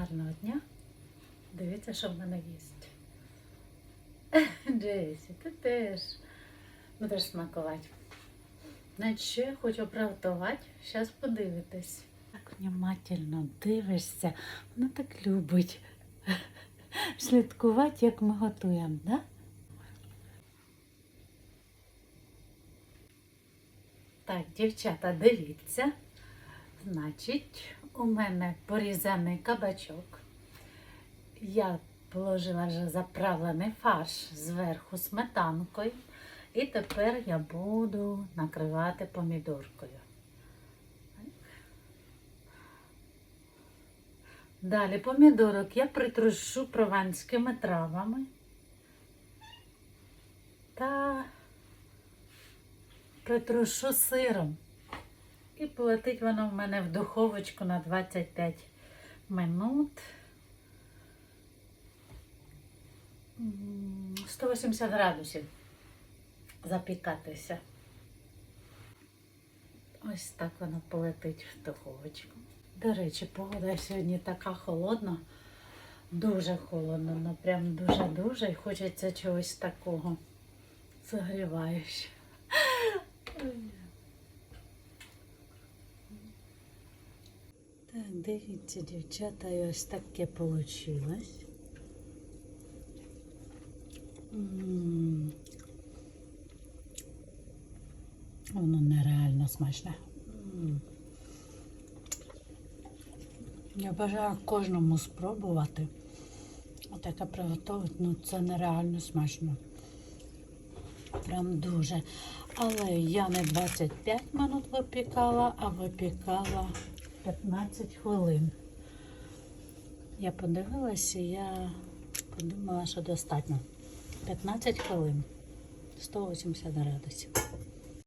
Гарного дня. Дивіться, що в мене їсть. Джесі, ти теж будеш смакувати. Навіть що хочу приготувати, зараз подивитись. Так внимательно дивишся, вона так любить слідкувати, як ми готуємо, да? Так, дівчата, дивіться. Значить, у мене порізаний кабачок. Я положила вже заправлений фарш зверху сметанкою. І тепер я буду накривати помідоркою. Далі помідорок я притрушу прованськими травами та притрушу сиром. І полетить воно в мене в духовочку на 25 минут. 180 градусів запікатися. Ось так воно полетить в духовочку. До речі, погода сьогодні така холодна, дуже холодно, ну прям дуже-дуже і хочеться чогось такого согріваючого. Так, дивіться, дівчата, і ось таке вийшло. Воно нереально смачне. Я бажаю кожному спробувати. Отаке приготувати, ну це нереально смачно. Прям дуже. Але я не 25 минут випікала, а випікала 15 хвилин. Я подивилася, я подумала, що достатньо. 15 хвилин, 180 градусів.